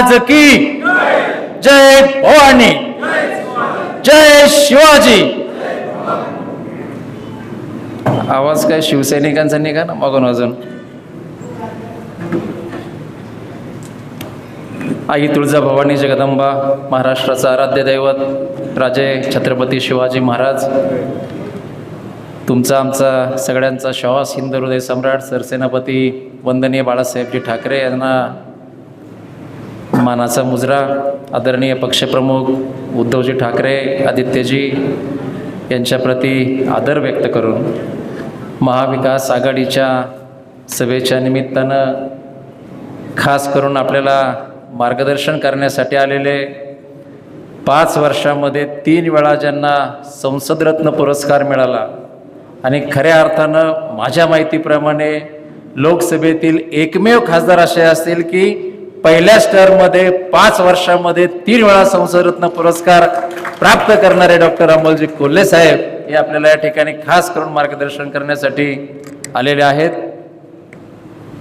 महाराज की जय भवानी। जय शिवाजी। आवाज काय शिवसैनिकांचा निघा ना मागून अजून. आई तुळजा भवानी जगदंबा महाराष्ट्राचा आराध्य दैवत राजे छत्रपती शिवाजी महाराज. तुमचा आमचा सगळ्यांचा श्वास हिंदू हृदय सम्राट सरसेनापती वंदनीय बाळासाहेबजी ठाकरे यांना मानाचा मुजरा आदरणीय पक्षप्रमुख उद्धवजी ठाकरे आदित्यजी यांच्याप्रती आदर व्यक्त करून महाविकास आघाडीच्या सभेच्या निमित्तानं खास करून आपल्याला मार्गदर्शन करण्यासाठी आलेले पाच वर्षामध्ये तीन वेळा ज्यांना संसदरत्न पुरस्कार मिळाला आणि खऱ्या अर्थानं माझ्या माहितीप्रमाणे लोकसभेतील एकमेव खासदार असे असतील की पहिल्याच टर्ममध्ये पाच वर्षामध्ये तीन वेळा संसदरत्न पुरस्कार प्राप्त करणारे डॉक्टर अमोलजी कोल्हे साहेब हे आपल्याला या ठिकाणी खास करून मार्गदर्शन करण्यासाठी आलेले आहेत.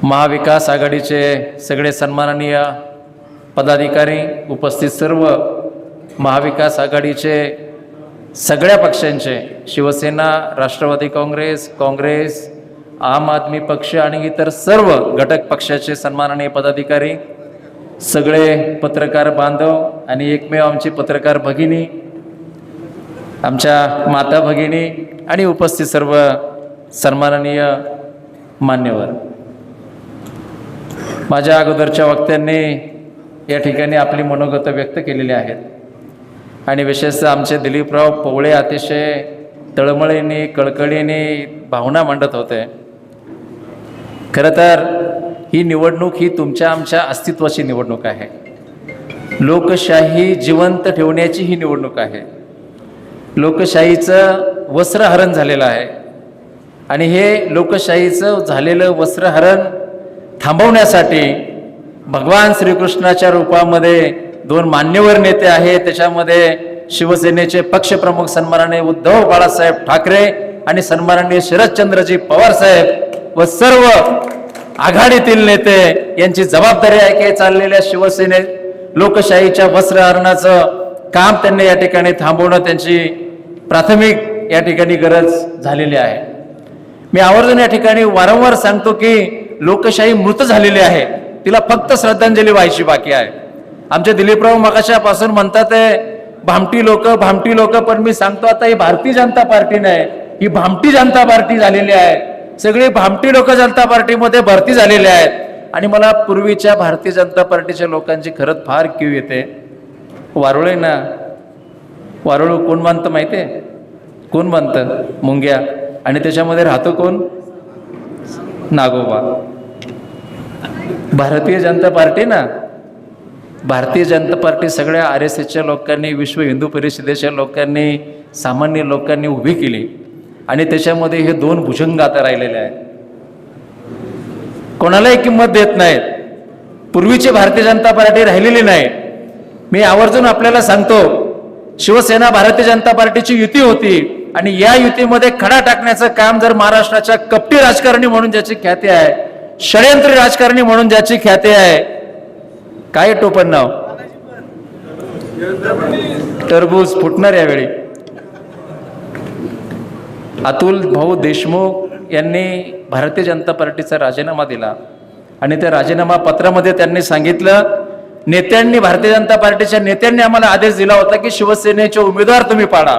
महाविकास आघाडीचे सगळे सन्माननीय पदाधिकारी उपस्थित सर्व महाविकास आघाडीचे सगळ्या पक्षांचे शिवसेना राष्ट्रवादी काँग्रेस काँग्रेस आम आदमी पक्ष आणि इतर सर्व घटक पक्षाचे सन्माननीय पदाधिकारी सगळे पत्रकार बांधव आणि एकमेव आमची पत्रकार भगिनी आमच्या माता भगिनी आणि उपस्थित सर्व सन्माननीय मान्यवर. माझ्या अगोदरच्या वक्त्यांनी या ठिकाणी आपली मनोगत व्यक्त केलेली आहेत. आणि विशेषतः आमचे दिलीपराव पवळे अतिशय तळमळीने कळकळीने भावना मांडत होते. खरं तर ही निवडणूक ही तुमच्या आमच्या अस्तित्वाची निवडणूक आहे. लोकशाही जिवंत ठेवण्याची ही निवडणूक आहे. लोकशाहीचं वस्त्रहरण झालेलं आहे. आणि हे लोकशाहीचं झालेलं वस्त्रहरण थांबवण्यासाठी भगवान श्रीकृष्णाच्या रूपामध्ये दोन मान्यवर नेते आहेत. त्याच्यामध्ये शिवसेनेचे पक्षप्रमुख सन्माननीय उद्धव बाळासाहेब ठाकरे आणि सन्माननीय शरदचंद्रजी पवार साहेब व सर्व आघाडीतील नेते यांची जबाबदारी आहे की चाललेल्या शिवसेने लोकशाहीच्या वस्त्रहरणाचं काम त्यांनी या ठिकाणी थांबवणं त्यांची प्राथमिक या ठिकाणी गरज झालेली आहे. मी आवर्जून या ठिकाणी वारंवार सांगतो की लोकशाही मृत झालेली आहे. तिला फक्त श्रद्धांजली व्हायची बाकी आहे. आमचे दिलीपराव मकाशापासून म्हणतात भामटी लोक भामटी लोक पण मी सांगतो आता ही भारतीय जनता पार्टी नाही ही भामटी जनता पार्टी झालेली आहे. सगळी भामटी लोक जनता पार्टीमध्ये भरती झालेले आहेत. आणि मला पूर्वीच्या भारतीय जनता पार्टीच्या लोकांची खरंच फार क्यू येते. वारुळे ना. वारुळ कोण बांधतं माहिती आहे कोण बांधतं मुंग्या. आणि त्याच्यामध्ये राहतो कोण? नागोबा. भारतीय जनता पार्टी ना. भारतीय जनता पार्टी सगळ्या आर एस एसच्या लोकांनी विश्व हिंदू परिषदेच्या लोकांनी सामान्य लोकांनी उभी केली. आणि त्याच्यामध्ये हे दोन भुजंग आता राहिलेले आहेत. कोणालाही किंमत देत नाहीत. पूर्वीची भारतीय जनता पार्टी राहिलेली नाही. मी आवर्जून आपल्याला सांगतो शिवसेना भारतीय जनता पार्टीची युती होती आणि या युतीमध्ये खडा टाकण्याचं काम जर महाराष्ट्राच्या कपटी राजकारणी म्हणून ज्याची ख्याती आहे षडयंत्री राजकारणी म्हणून ज्याची ख्याती आहे काय टोपण नाव? टरबूज फुटणार यावेळी. अतुल भाऊ देशमुख यांनी भारतीय जनता पार्टीचा राजीनामा दिला. आणि त्या राजीनामा पत्रामध्ये त्यांनी सांगितलं नेत्यांनी भारतीय जनता पार्टीच्या नेत्यांनी आम्हाला आदेश दिला होता की शिवसेनेचे उमेदवार तुम्ही पाडा.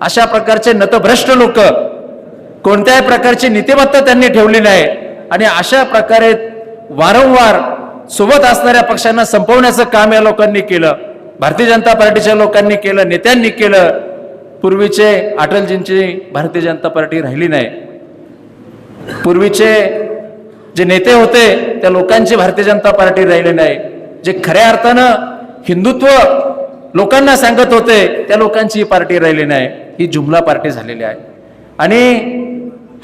अशा प्रकारचे नतभ्रष्ट लोक कोणत्याही प्रकारची नीतिमत्ता त्यांनी ठेवली नाही. आणि अशा प्रकारे वारंवार सोबत असणाऱ्या पक्षांना संपवण्याचं काम या लोकांनी केलं. भारतीय जनता पार्टीच्या लोकांनी केलं नेत्यांनी केलं. पूर्वीचे अटलजींची भारतीय जनता पार्टी राहिली नाही. पूर्वीचे जे नेते होते त्या लोकांची भारतीय जनता पार्टी राहिली नाही. जे खऱ्या अर्थानं हिंदुत्व लोकांना सांगत होते त्या लोकांची ही पार्टी राहिली नाही. ही जुमला पार्टी झालेली आहे. आणि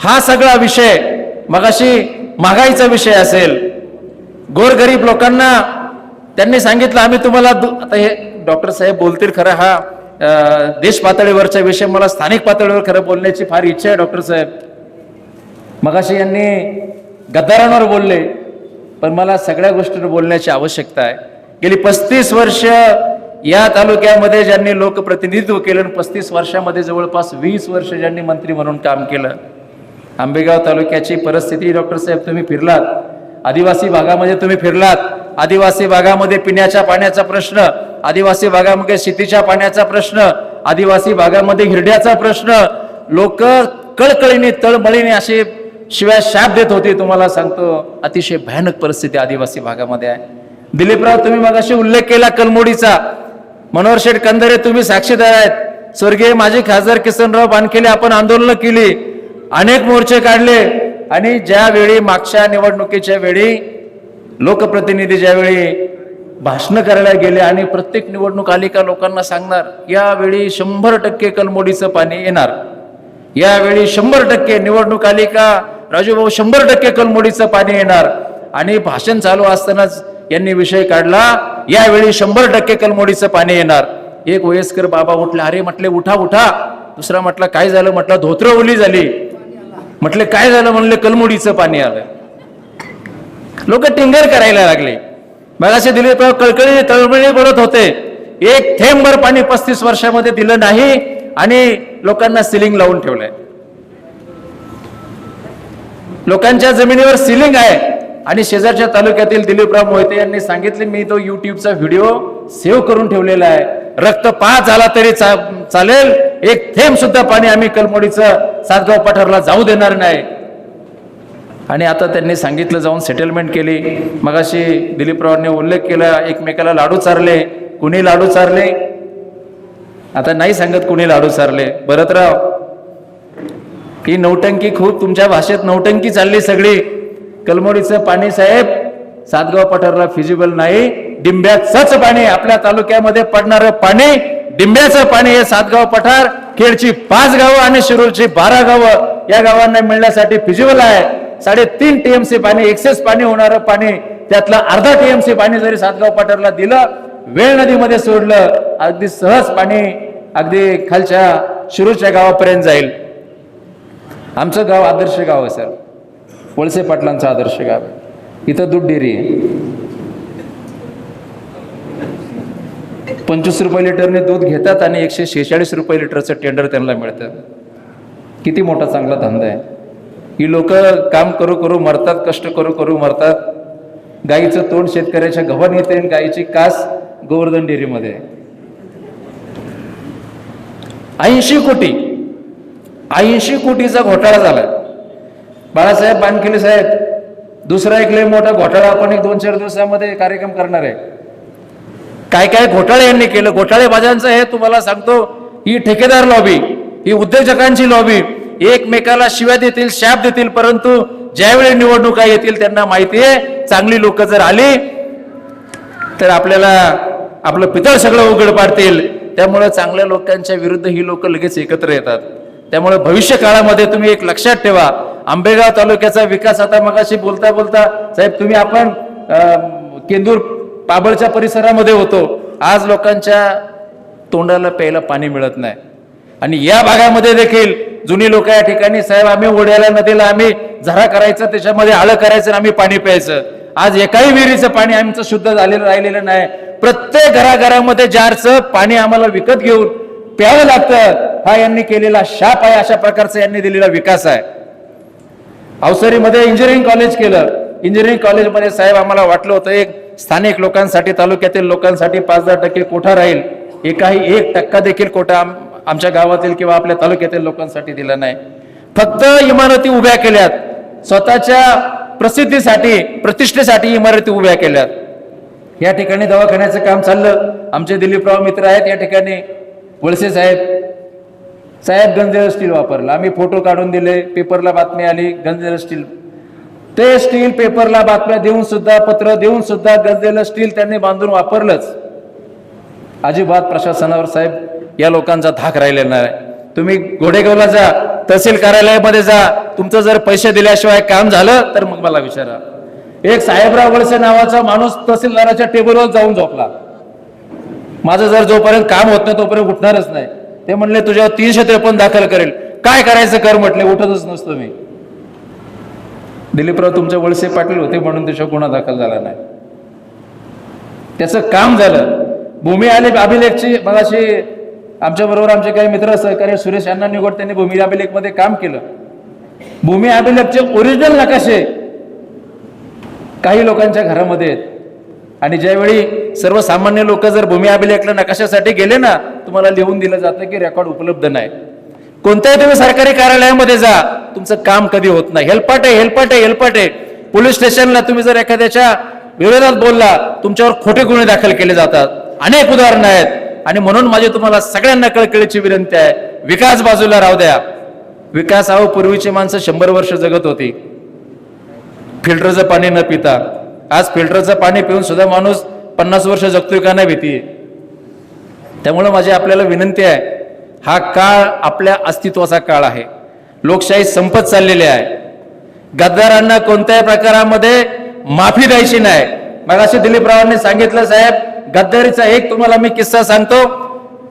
हा सगळा विषय मगाशी महागाईचा विषय असेल गोरगरीब लोकांना त्यांनी सांगितलं आम्ही तुम्हाला आता हे डॉक्टर साहेब बोलतील खरं हा देश पातळीवरचा विषय मला स्थानिक पातळीवर खरं बोलण्याची फार इच्छा आहे डॉक्टर साहेब. मगाशी यांनी गद्दारांवर बोलले पण मला सगळ्या गोष्टींवर बोलण्याची आवश्यकता आहे. गेली पस्तीस वर्ष या तालुक्यामध्ये ज्यांनी लोकप्रतिनिधित्व केलं पस्तीस वर्षामध्ये जवळपास वीस वर्ष ज्यांनी मंत्री म्हणून काम केलं. आंबेगाव तालुक्याची परिस्थिती डॉक्टर साहेब तुम्ही फिरलात. आदिवासी भागामध्ये तुम्ही फिरलात. आदिवासी भागामध्ये पिण्याच्या पाण्याचा प्रश्न आदिवासी भागामध्ये शेतीच्या पाण्याचा प्रश्न आदिवासी भागामध्ये हिरड्याचा प्रश्न लोक कळकळीने तळमळीने असे शिवाय शाप देत होते तुम्हाला सांगतो अतिशय भयानक परिस्थिती आदिवासी भागामध्ये आहे. दिलीपराव तुम्ही मगाशी उल्लेख केला कलमोडीचा. मनोहर शेठ कंदरे तुम्ही साक्षीदार आहेत. स्वर्गीय माजी खासदार किसनराव बानखेले आपण आंदोलनं केली. अनेक मोर्चे काढले. आणि ज्यावेळी मागच्या निवडणुकीच्या वेळी लोकप्रतिनिधी ज्यावेळी भाषण करायला गेले आणि प्रत्येक निवडणूक आली का लोकांना सांगणार यावेळी शंभर टक्के कलमोडीचं पाणी येणार. यावेळी शंभर टक्के निवडणूक आली का? राजूभाऊ शंभर टक्के कलमोडीचं पाणी येणार. आणि भाषण चालू असतानाच यांनी विषय काढला यावेळी शंभर टक्के कलमोडीचं पाणी येणार. एक वयस्कर बाबा उठले अरे म्हटले उठा उठा. दुसरा म्हटला काय झालं? म्हटलं धोत्र ओली झाली. म्हटले काय झालं? म्हणले कलमोडीचं पाणी आलं. लोक टिंगर करायला लागले. मगाशी दिली दिले कळकळी तळमळी बोलत होते एक थेंबर पाणी पस्तीस वर्षामध्ये दिलं नाही आणि लोकांना सिलिंग लावून ठेवलंय. लोकांच्या जमिनीवर सिलिंग आहे आणि शेजारच्या तालुक्यातील दिलीपराव मोहिते यांनी सांगितले मी तो युट्यूबचा व्हिडिओ सेव्ह करून ठेवलेला आहे. रक्त पाच झाला तरी चा- चालेल एक थेंब सुद्धा पाणी आम्ही कलमोडीचं सातगाव पठारला जाऊ देणार नाही. आणि आता त्यांनी सांगितलं जाऊन सेटलमेंट केली. मगाशी दिलीपरावांनी उल्लेख केला एकमेकाला लाडू चारले. कुणी लाडू चारले? आता नाही सांगत कुणी लाडू चारले. भरतराव ही नौटंकी खूप तुमच्या भाषेत नौटंकी चालली सगळी. कलमोडीचं पाणी साहेब सातगाव पठारला फिजिबल नाही. डिंब्याचंच पाणी आपल्या तालुक्यामध्ये पडणारं पाणी डिंब्याचं पाणी हे सातगाव पठार खेडची पाच गावं आणि शिरूरची बारा गावं या गावांना मिळण्यासाठी फिजिबल आहे. साडेतीन टीएमसी पाणी एक्सेस पाणी होणारं पाणी त्यातलं अर्धा टीएमसी पाणी जरी सातगाव पठारला दिलं वेळ नदीमध्ये सोडलं अगदी सहज पाणी अगदी खालच्या शिरूच्या गावापर्यंत जाईल. आमचं गाव आदर्श गाव आहे सर. वळसे पाटलांचं आदर्श गाव आहे. इथं दूध डेअरी आहे. पंचवीस रुपये लिटरने दूध घेतात आणि एकशे शेहेचाळीस रुपये लिटरचं टेंडर त्यांना मिळतं. किती मोठा चांगला धंदा आहे. ही लोक काम करू करू मरतात कष्ट करू करू मरतात. गाईचं तोंड शेतकऱ्याच्या गव्हाण येते आणि गाईची कास गोवर्धन डेअरीमध्ये ऐंशी कोटी ऐंशी कोटीचा घोटाळा झाला बाळासाहेब बानखिले साहेब दुसरा एक लय मोठा घोटाळा आपण एक दोन चार दिवसामध्ये कार्यक्रम करणार आहे. काय काय घोटाळे यांनी केलं? घोटाळेबाजांचं हे तुम्हाला सांगतो ही ठेकेदार लॉबी ही उद्योजकांची लॉबी एकमेकाला शिव्या देतील शाप देतील परंतु ज्यावेळी निवडणुका येतील त्यांना माहिती आहे चांगली लोक जर आली तर आपल्याला आपलं पितळ सगळं उघड पाडतील. त्यामुळे चांगल्या लोकांच्या विरुद्ध ही लोक लगेच एकत्र येतात. त्यामुळे भविष्य काळामध्ये तुम्ही एक लक्षात ठेवा. आंबेगाव तालुक्याचा विकास आता मगाशी बोलता बोलता साहेब तुम्ही आपण केंदूर पाबळच्या परिसरामध्ये होतो. आज लोकांच्या तोंडाला प्यायला पाणी मिळत नाही. आणि या भागामध्ये देखील जुनी लोक या ठिकाणी साहेब आम्ही ओढ्याला नदीला आम्ही झरा करायचं त्याच्यामध्ये आळं करायचं आणि आम्ही पाणी प्यायचं. आज एकाही विहिरीचं पाणी आमचं शुद्ध झालेलं राहिलेलं नाही. प्रत्येक घराघरामध्ये जारचं पाणी आम्हाला विकत घेऊन प्यावं लागतं. हा यांनी केलेला शाप आहे अशा प्रकारचा यांनी दिलेला विकास आहे. अवसरीमध्ये इंजिनिअरिंग कॉलेज केलं. इंजिनिअरिंग कॉलेजमध्ये साहेब आम्हाला वाटलं होतं एक स्थानिक लोकांसाठी तालुक्यातील लोकांसाठी पाच दहा टक्के कोठा राहील. एकाही एक टक्का देखील कोठा आमच्या गावातील किंवा आपल्या तालुक्यातील लोकांसाठी दिला नाही. फक्त इमारती उभ्या केल्यात. स्वतःच्या प्रसिद्धीसाठी प्रतिष्ठेसाठी इमारती उभ्या केल्यात. या ठिकाणी दवाखान्याचं काम चाललं. आमचे दिलीपराव मित्र आहेत या ठिकाणी वळसे साहेब. साहेब गंजेर स्टील वापरलं. आम्ही फोटो काढून दिले पेपरला बातमी आली गंजेर स्टील. ते स्टील पेपरला बातम्या देऊन सुद्धा पत्र देऊन सुद्धा गंजेलं स्टील त्यांनी बांधून वापरलंच. अजिबात प्रशासनावर साहेब या लोकांचा धाक राहिलेला नाही. तुम्ही घोडेगावला जा तहसील कार्यालयामध्ये जा. तुमचं जर पैसे दिल्याशिवाय काम झालं तर मग मला विचारा. एक साहेबराव वळसे नावाचा माणूस तहसीलदाराच्या टेबलवर जाऊन झोपला. माझं जर जोपर्यंत काम होत नाही तोपर्यंत उठणारच नाही. ते म्हणले तुझ्यावर तीनशे त्रेपन्न दाखल करेल. काय करायचं कर? म्हटले उठतच नसतो मी. दिलीपराव तुमचे वळसे पाटील होते म्हणून त्याच्यावर गुन्हा दाखल झाला नाही. त्याचं काम झालं. भूमी आले अभिलेखची मगाशी आमच्या बरोबर आमचे काही मित्र सहकार्य सुरेश अण्णा निगोड त्यांनी भूमी अभिलेखमध्ये काम केलं. भूमी अभिलेखचे ओरिजिनल नकाशे काही लोकांच्या घरामध्ये आहेत. आणि ज्यावेळी सर्वसामान्य लोक जर भूमी अभिलेखला नकाशासाठी गेले ना तुम्हाला लिहून दिलं जातं की रेकॉर्ड उपलब्ध नाही. कोणत्याही तुम्ही सरकारी कार्यालयामध्ये जा तुमचं काम कधी होत नाही. हेल्पाट आहे हेल्पाट आहे हेल्पाट. आहे पोलीस स्टेशनला तुम्ही जर एखाद्याच्या विरोधात बोलला तुमच्यावर खोटे गुन्हे दाखल केले जातात. अनेक उदाहरणं आहेत. आणि म्हणून माझी तुम्हाला सगळ्यांना कळकळीची विनंती आहे. विकास बाजूला राहू द्या. विकास अहो पूर्वीची माणसं शंभर वर्ष जगत होती. फिल्टरचं पाणी न पिता. आज फिल्टरचं पाणी पिऊन सुद्धा माणूस पन्नास वर्ष जगतोय का नाही भीती. त्यामुळं माझी आपल्याला विनंती आहे हा काळ आपल्या अस्तित्वाचा काळ आहे. लोकशाही संपत चाललेली आहे. गद्दारांना कोणत्याही प्रकारामध्ये माफी द्यायची नाही. मग असे दिलीपरावांनी सांगितलं साहेब गद्दारीचा एक तुम्हाला मी किस्सा सांगतो.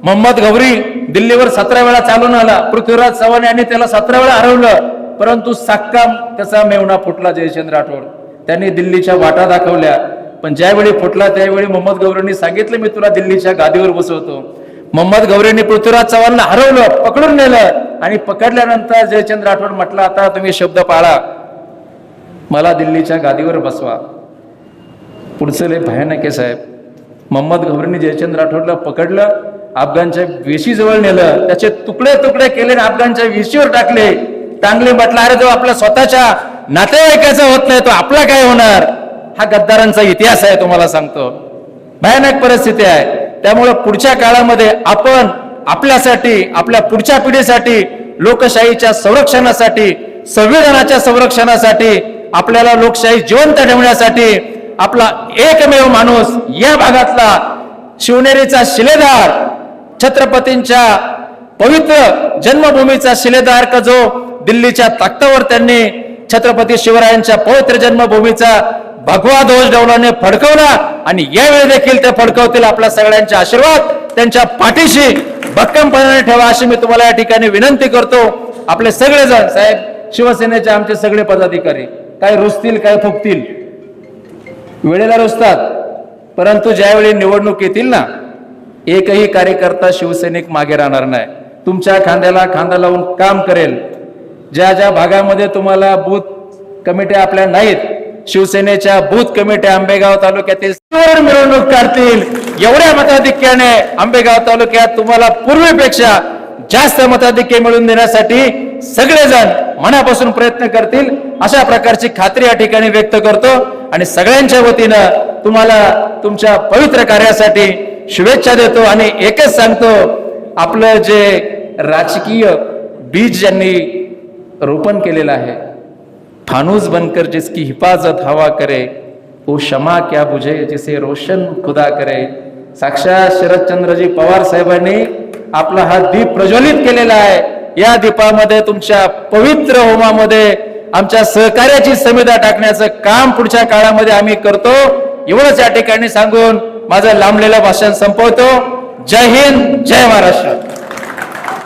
मोहम्मद गौरी दिल्लीवर सतरा वेळा चालून आला. पृथ्वीराज चव्हाण यांनी त्याला सतरा वेळा हरवलं. परंतु सक्काम त्याचा मेवणा फुटला जयचंद्र राठोड. त्यांनी दिल्लीच्या वाटा दाखवल्या. पण ज्यावेळी फुटला त्यावेळी मोहम्मद गौरींनी सांगितलं मी तुला दिल्लीच्या गादीवर बसवतो. मोहम्मद गौरींनी पृथ्वीराज चव्हाणला हरवलं पकडून नेलं आणि पकडल्यानंतर जयचंद्र राठोड म्हटलं आता तुम्ही शब्द पाळा. मला दिल्लीच्या गादीवर बसवा. पुढचं लय भयानक आहे साहेब. मोहम्मद गौरींनी जयचंद्र राठोडला पकडलं अफगाणच्या वेशीजवळ नेलं त्याचे तुकडे तुकडे केले आणि अफगाणच्या वेशीवर टाकले. टांगले म्हटलं अरे जो आपल्या स्वतःच्या नातेवाईकाचा होत नाही तो आपला काय होणार? हा गद्दारांचा इतिहास आहे तुम्हाला सांगतो. भयानक परिस्थिती आहे. त्यामुळे पुढच्या काळामध्ये आपण आपल्यासाठी आपल्या पुढच्या पिढीसाठी लोकशाहीच्या संरक्षणासाठी संविधानाच्या संरक्षणासाठी आपल्याला लोकशाही जिवंत ठेवण्यासाठी आपला एकमेव माणूस या भागातला शिवनेरीचा शिलेदार छत्रपतींच्या पवित्र जन्मभूमीचा शिलेदार का जो दिल्लीच्या तख्तावर त्यांनी छत्रपती शिवरायांच्या पवित्र जन्मभूमीचा भगवा ध्वज डवलाने फडकवला आणि यावेळी देखील ते फडकवतील आपल्या सगळ्यांचे आशीर्वाद. त्यांच्या पाठीशी भक्कमपणाने ठेवा अशी मी तुम्हाला या ठिकाणी विनंती करतो. आपले सगळेजण साहेब शिवसेनेचे आमचे सगळे पदाधिकारी काय रुजतील काय फुकतील वेळेला रुजतात. परंतु ज्यावेळी निवडणूक येतील ना एकही कार्यकर्ता शिवसैनिक मागे राहणार नाही. तुमच्या खांद्याला खांदा लावून काम करेल. ज्या ज्या भागामध्ये तुम्हाला बूथ कमिट्या आपल्या नाहीत शिवसेनेच्या बूथ कमिट्या आंबेगाव तालुक्यातील सर्व मिरवणूक काढतील एवढ्या मताधिक्याने आंबेगाव तालुक्यात तुम्हाला पूर्वीपेक्षा जास्त मताधिक्य मिळवून देण्यासाठी सगळेजण मनापासून प्रयत्न करतील अशा प्रकारची खात्री या ठिकाणी व्यक्त करतो. आणि सगळ्यांच्या वतीनं तुम्हाला तुमच्या पवित्र कार्यासाठी शुभेच्छा देतो आणि एकच सांगतो आपलं जे राजकीय बीज ज्यांनी रोपण केलेलं आहे. फानूस बनकर जिसकी हिफाजत हवा करे वो क्षमा क्या बुझे जिसे रोशन खुदा करे. साक्षात शरदचंद्रजी पवार साहेबांनी आपला हा दीप प्रज्वलित केलेला आहे. या दीपामध्ये तुमच्या पवित्र होमामध्ये आमच्या सहकार्याची समिधा टाकण्याचं काम पुढच्या काळामध्ये आम्ही करतो. एवढंच या ठिकाणी सांगून माझं लांबलेलं भाषण संपवतो. जय हिंद जय महाराष्ट्र.